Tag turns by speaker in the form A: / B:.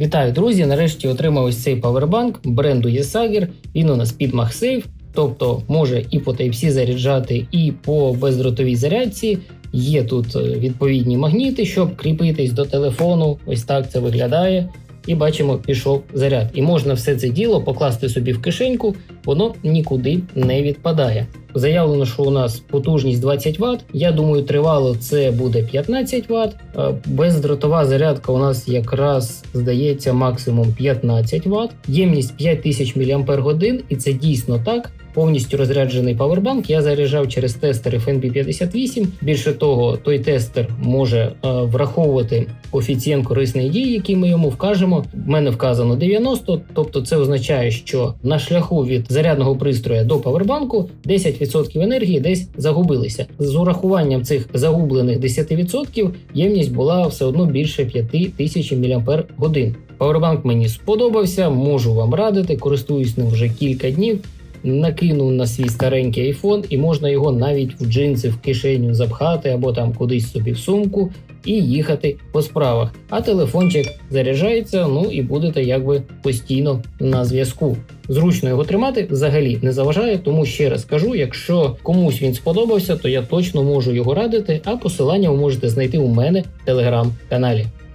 A: Вітаю, друзі! Нарешті отримав ось цей павербанк бренду Yesager. Він у нас під MagSafe, тобто може і по Type-C заряджати, і по бездротовій зарядці. Є тут е, відповідні магніти, щоб кріпитись до телефону. Ось так це виглядає. І бачимо, пішов заряд. І можна все це діло покласти собі в кишеньку, воно нікуди не відпадає. Заявлено, що у нас потужність 20 Вт. Я думаю, тривало це буде 15 Вт. Е, Бездротова зарядка у нас якраз здається максимум 15 Вт. Ємність 5000 мАч, і це дійсно так. Повністю розряджений павербанк я заряджав через тестер FNB58. Більше того, той тестер може е, враховувати коефіцієнт корисної дії, який ми йому вкажемо. В мене вказано 90, тобто це означає, що на шляху від зарядного пристрою до павербанку 10% енергії десь загубилися. З урахуванням цих загублених 10% ємність була все одно більше 5000 мАч. Павербанк мені сподобався, можу вам радити, користуюсь ним вже кілька днів. Накинув на свій старенький iPhone, і можна його навіть в джинси в кишеню запхати або там кудись собі в сумку і їхати по справах. А телефончик заряджається, ну і будете якби постійно на зв'язку. Зручно його тримати взагалі не заважає, тому ще раз кажу: якщо комусь він сподобався, то я точно можу його радити. А посилання ви можете знайти у мене в телеграм-каналі.